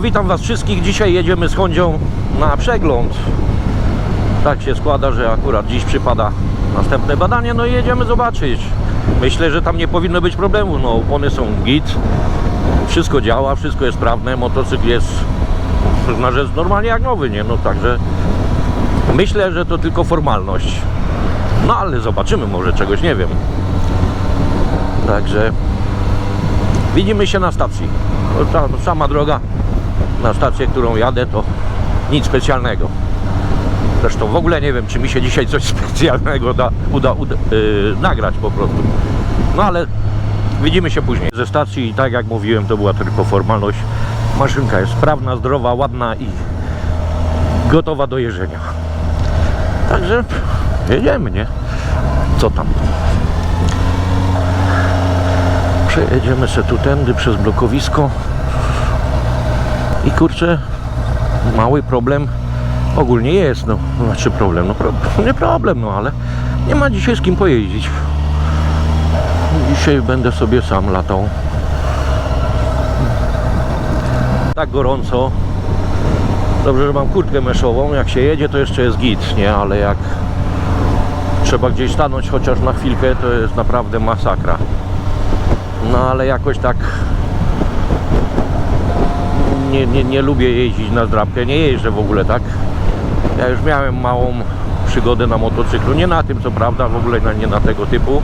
Witam Was wszystkich. Dzisiaj jedziemy z Hondzią na przegląd. Tak się składa, że akurat dziś przypada następne badanie, no i jedziemy zobaczyć. Myślę, że tam nie powinno być problemu. No, opony są git, wszystko działa, wszystko jest sprawne, motocykl jest na rzecz normalnie jak nowy, nie? No także myślę, że to tylko formalność. No ale zobaczymy, może czegoś nie wiem. Także widzimy się na stacji. Ta sama droga na stację, którą jadę, to nic specjalnego. Zresztą w ogóle nie wiem, czy mi się dzisiaj coś specjalnego da, uda, uda yy, nagrać po prostu. No ale widzimy się później. Ze stacji tak jak mówiłem, to była tylko formalność. Maszynka jest sprawna, zdrowa, ładna i gotowa do jeżdżenia. Także jedziemy, nie? Co tam? Przejedziemy se tu tędy przez blokowisko. I kurczę, mały problem ogólnie jest, no, znaczy problem, no pro, nie problem, no ale nie ma dzisiaj z kim pojeździć. Dzisiaj będę sobie sam latał. Tak gorąco. Dobrze, że mam kurtkę meszową. Jak się jedzie, to jeszcze jest git, nie? Ale jak trzeba gdzieś stanąć chociaż na chwilkę, to jest naprawdę masakra. No ale jakoś tak nie, nie, nie lubię jeździć na zdrabkę, nie jeżdżę w ogóle tak. Ja już miałem małą przygodę na motocyklu, nie na tym co prawda, w ogóle nie na tego typu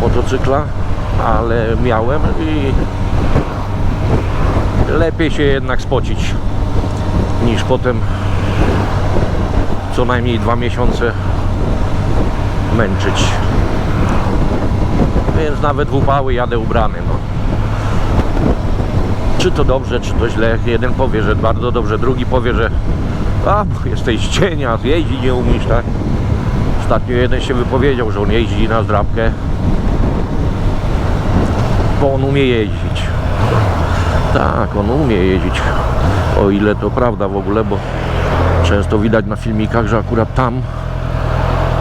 motocykla, ale miałem i lepiej się jednak spocić niż potem co najmniej dwa miesiące męczyć. Więc nawet w upały jadę ubrany. No. Czy to dobrze, czy to źle. Jeden powie, że bardzo dobrze, drugi powie, że a, jesteś cienia, jeździ nie umiesz, tak? Ostatnio jeden się wypowiedział, że on jeździ na zdrabkę, bo on umie jeździć. Tak, on umie jeździć. O ile to prawda w ogóle, bo często widać na filmikach, że akurat tam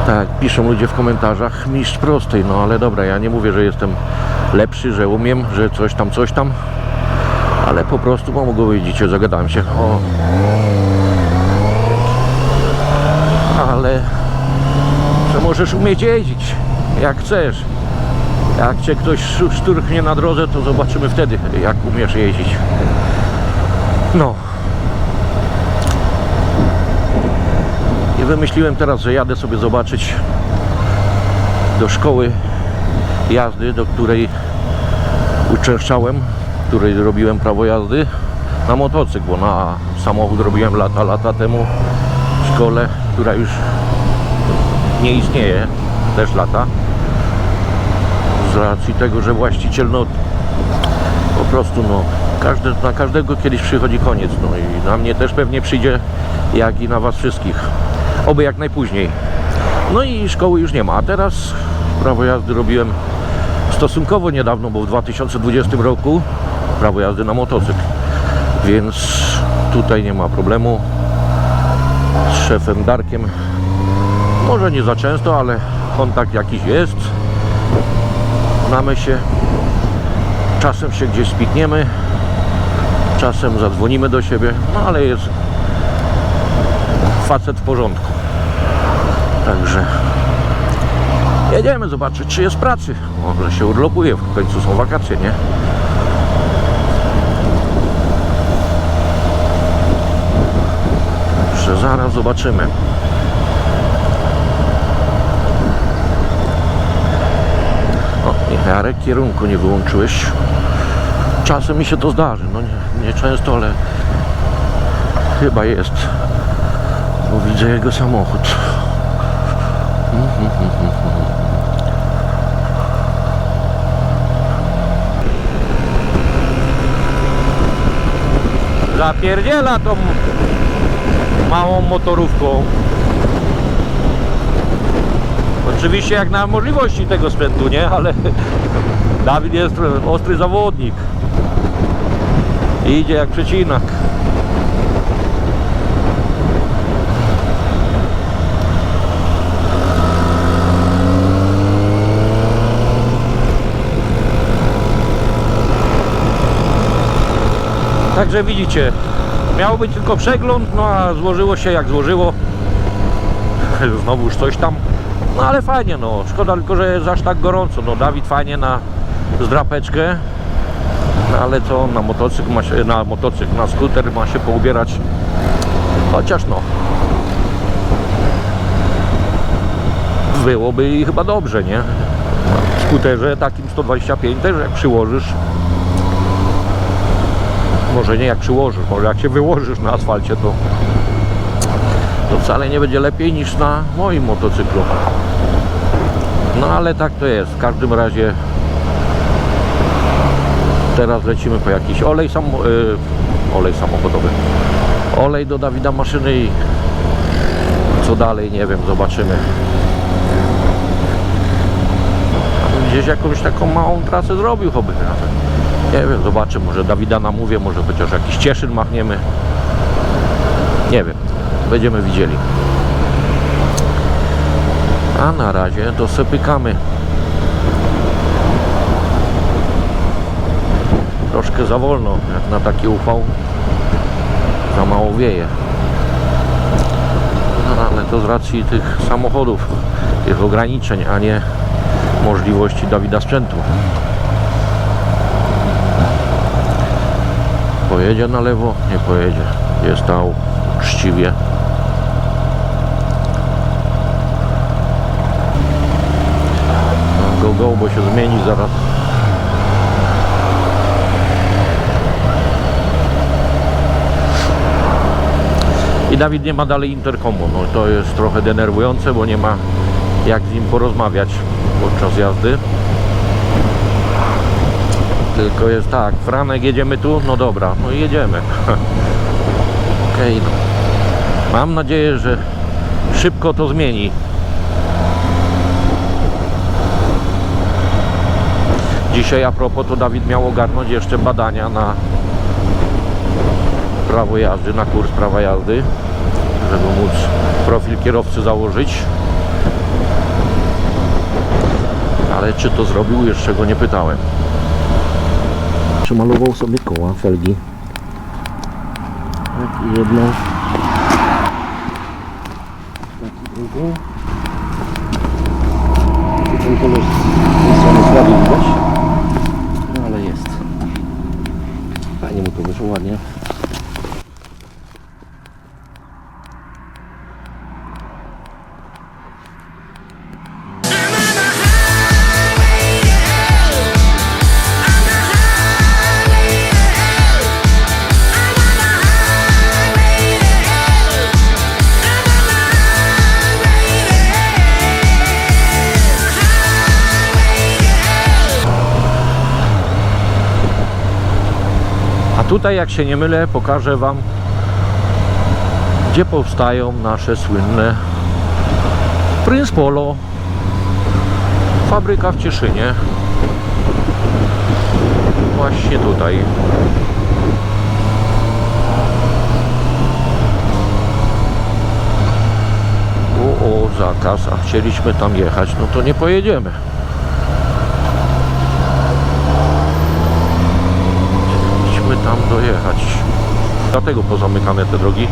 tak, piszą ludzie w komentarzach mistrz prostej, no ale dobra, ja nie mówię, że jestem lepszy, że umiem, że coś tam, coś tam, ale po prostu mogę widzicie, zagadałem się o... Ale że możesz umieć jeździć, jak chcesz. Jak cię ktoś sztu- szturchnie na drodze, to zobaczymy wtedy, jak umiesz jeździć. No. I wymyśliłem teraz, że jadę sobie zobaczyć do szkoły jazdy, do której uczęszczałem, której robiłem prawo jazdy na motocykl, bo na samochód robiłem lata, lata temu w szkole, która już nie istnieje, też lata. Z racji tego, że właściciel no po prostu no każdy, na każdego kiedyś przychodzi koniec, no i na mnie też pewnie przyjdzie, jak i na was wszystkich. Oby jak najpóźniej. No i szkoły już nie ma, a teraz prawo jazdy robiłem stosunkowo niedawno, bo w 2020 roku prawo jazdy na motocykl. Więc tutaj nie ma problemu. Z szefem Darkiem może nie za często, ale kontakt jakiś jest. Znamy się. Czasem się gdzieś spikniemy. Czasem zadzwonimy do siebie, no ale jest facet w porządku. Także jedziemy zobaczyć, czy jest pracy. Może się urlopuje, w końcu są wakacje, nie? Że zaraz zobaczymy. O, Jarek, kierunku nie wyłączyłeś. Czasem mi się to zdarzy, no nie, nie często, ale chyba jest. Bo widzę jego samochód. Zapierdziela tą małą motorówką. Oczywiście jak na możliwości tego sprzętu, nie? Ale Dawid jest ostry zawodnik. Idzie jak przecinak. Także widzicie, miał być tylko przegląd, no a złożyło się jak złożyło. Znowu już coś tam. No ale fajnie, no. Szkoda tylko, że jest aż tak gorąco. No Dawid fajnie na zdrapeczkę. No ale co, na motocykl ma się, na motocykl, na skuter ma się poubierać. Chociaż no. Byłoby i chyba dobrze, nie? Na skuterze takim 125 też jak przyłożysz może nie jak przyłożysz, może jak się wyłożysz na asfalcie, to, to wcale nie będzie lepiej niż na moim motocyklu. No ale tak to jest. W każdym razie teraz lecimy po jakiś olej sam, y, olej samochodowy. Olej do Dawida maszyny i co dalej, nie wiem, zobaczymy. Gdzieś jakąś taką małą trasę zrobił choby nawet. Nie wiem, zobaczę, może Dawida namówię, może chociaż jakiś cieszyn machniemy. Nie wiem, będziemy widzieli. A na razie to se pykamy. Troszkę za wolno, jak na taki upał. Za mało wieje. No ale to z racji tych samochodów, tych ograniczeń, a nie możliwości Dawida sprzętu. Pojedzie na lewo? Nie pojedzie. Jest stał uczciwie. Go, go, bo się zmieni zaraz. I Dawid nie ma dalej interkomu. No to jest trochę denerwujące, bo nie ma jak z nim porozmawiać podczas jazdy. Tylko jest tak, Franek jedziemy tu? No dobra, no i jedziemy. Okej, no. Mam nadzieję, że szybko to zmieni. Dzisiaj a propos to Dawid miał ogarnąć jeszcze badania na prawo jazdy, na kurs prawa jazdy, żeby móc profil kierowcy założyć. Ale czy to zrobił, jeszcze go nie pytałem. Przemalował sobie koła, felgi. Tak, jedną. Tak, i drugą. Ten kolor tutaj, jak się nie mylę, pokażę Wam, gdzie powstają nasze słynne Prince Polo. Fabryka w Cieszynie. Właśnie tutaj. O, o, zakaz, a chcieliśmy tam jechać, no to nie pojedziemy. Chcieliśmy tam dojechać. Dlatego pozamykane te drogi.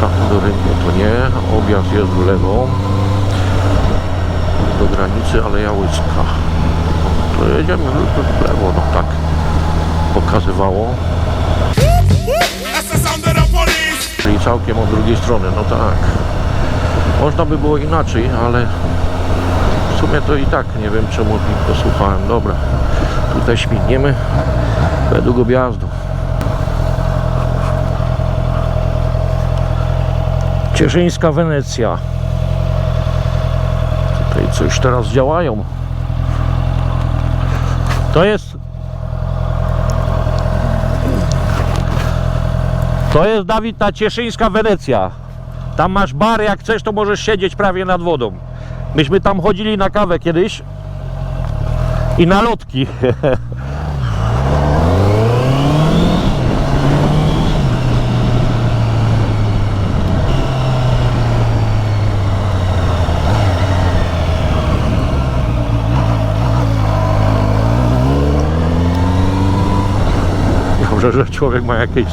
Tam do rynku to nie. Objazd jest w lewo. Do granicy Aleja Łyska. To jedziemy w lewo, no tak pokazywało. Czyli całkiem od drugiej strony, no tak. Można by było inaczej, ale w sumie to i tak nie wiem czemu posłuchałem. Dobra, tutaj śmigniemy według objazdu. Cieszyńska Wenecja. Tutaj coś teraz działają. To jest To jest Dawid ta cieszyńska Wenecja. Tam masz bar, jak chcesz, to możesz siedzieć prawie nad wodą. Myśmy tam chodzili na kawę kiedyś i na lotki. Dobrze, że człowiek ma jakieś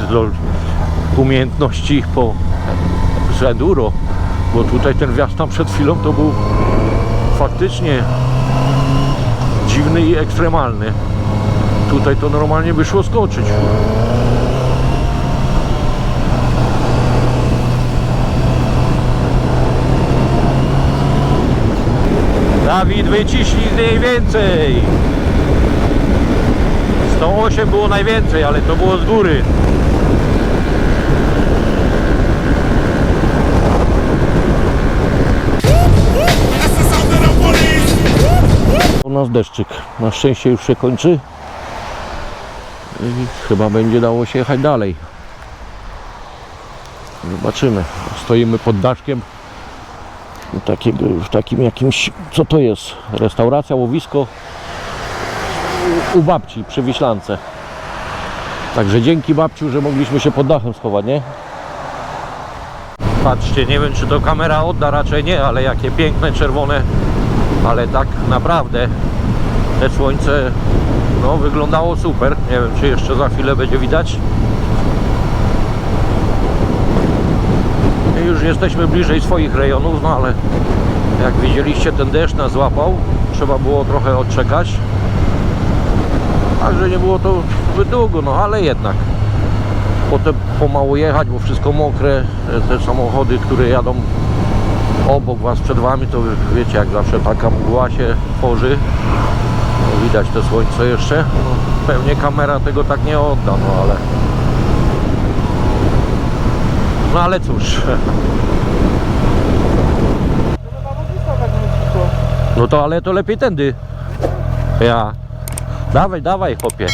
umiejętności po z enduro, bo tutaj ten wjazd tam przed chwilą to był faktycznie dziwny i ekstremalny. Tutaj to normalnie by szło skoczyć. Dawid, wyciśnij mniej więcej. 108 było najwięcej, ale to było z góry. U nas deszczyk. Na szczęście już się kończy. I chyba będzie dało się jechać dalej. Zobaczymy. Stoimy pod daszkiem takiego, w takim jakimś, co to jest? Restauracja, łowisko u babci przy Wiślance. Także dzięki babciu, że mogliśmy się pod dachem schować, nie? Patrzcie, nie wiem czy to kamera odda, raczej nie, ale jakie piękne czerwone, ale tak naprawdę te słońce no, wyglądało super. Nie wiem czy jeszcze za chwilę będzie widać. I już jesteśmy bliżej swoich rejonów, no ale jak widzieliście ten deszcz nas złapał, trzeba było trochę odczekać. Także nie było to zbyt długo, no ale jednak. Potem pomału jechać, bo wszystko mokre. Te samochody, które jadą obok Was, przed Wami, to wiecie, jak zawsze taka mgła się tworzy. No, widać to słońce jeszcze. No, pewnie kamera tego tak nie odda, no ale... No ale cóż. No to ale to lepiej tędy. Ja. Dawaj, dawaj, chłopie.